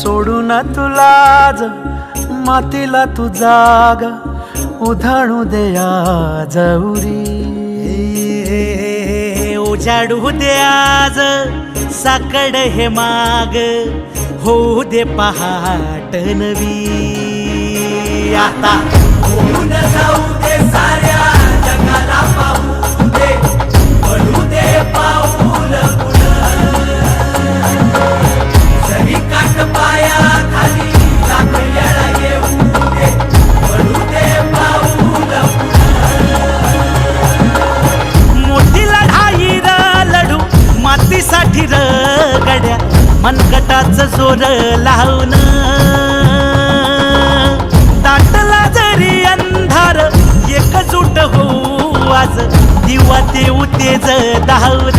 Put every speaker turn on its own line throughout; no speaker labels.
सोडू ना तुलाज मातीला तू जाग उधाणू देया जवरी
उजाडू दे आज साकड हे माग होऊ दे पहाट नवी. आता. होऊन जाऊ दे साऱ्या जगाला पाहू दे पडू दे पाऊल पुढं. जरी काट पाया खाली लाख येऊ दे पडू दे पाऊल मोठी लढाई र लढू मातीसाठी र गड्या. मनगटाच जोर लावून आवाज दिवा ते
उतेज धावून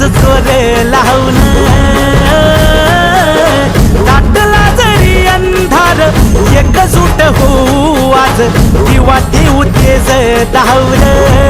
मनगटाच जोर लावून दाटला जरी अंधार एकजूट होऊ आज दिवा देऊ तेज धावलं.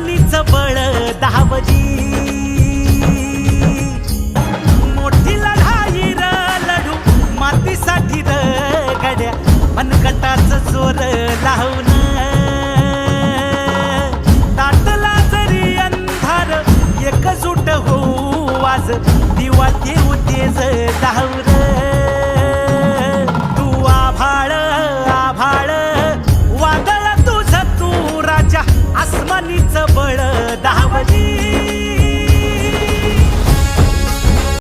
मानीच बळ दहावजी. मोठी लढाई र लढू मातीसाठी र गड्या मनकटाच जोर लावून ताटला जरी अंधार एकजूट होऊ वाज दिवा देऊ तेज दहावर.